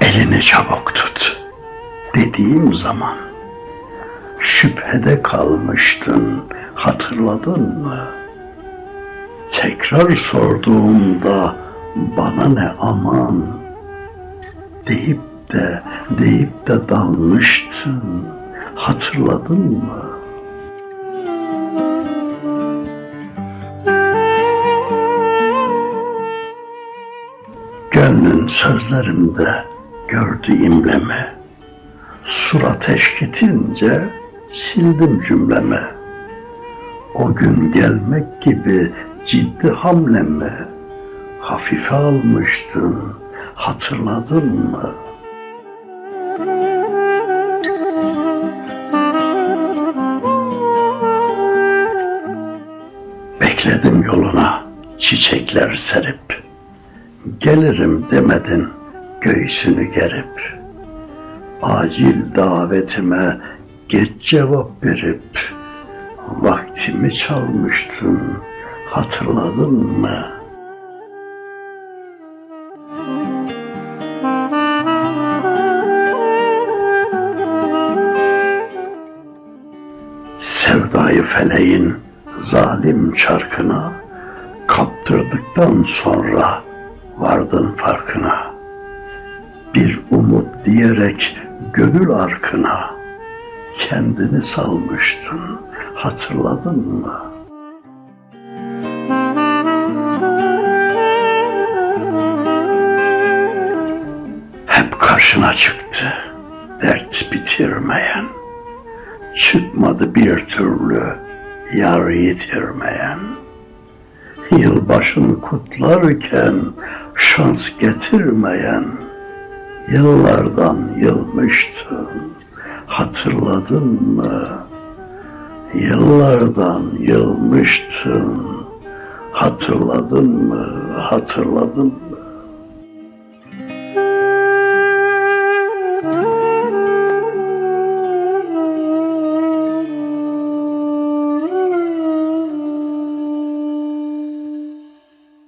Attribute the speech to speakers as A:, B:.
A: Elini çabuk tut dediğim zaman şüphede kalmıştın hatırladın mı? Tekrar sorduğumda bana ne aman deyip de deyip de dalmıştın hatırladın mı? Gönlün sözlerimde gördü imlemi. Surat eşk etince sildim cümlemi. O gün gelmek gibi ciddi hamlemi hafife almıştın hatırladın mı? Bekledim yoluna çiçekler serip Gelirim demedin göğsünü gerip Acil davetime geç cevap verip Vaktimi çalmıştın hatırladın mı? Sevdayı feleğin zalim çarkına kaptırdıktan sonra vardın farkına. Bir umut diyerek gönül arkına kendini salmıştın hatırladın mı? Hep karşına çıktı dert bitirmeyen. Çıkmadı bir türlü yar yitirmeyen. Yılbaşını kutlarken şans getirmeyen yıllardan yılmıştın hatırladın mı? Yıllardan yılmıştın hatırladın mı? Hatırladın mı?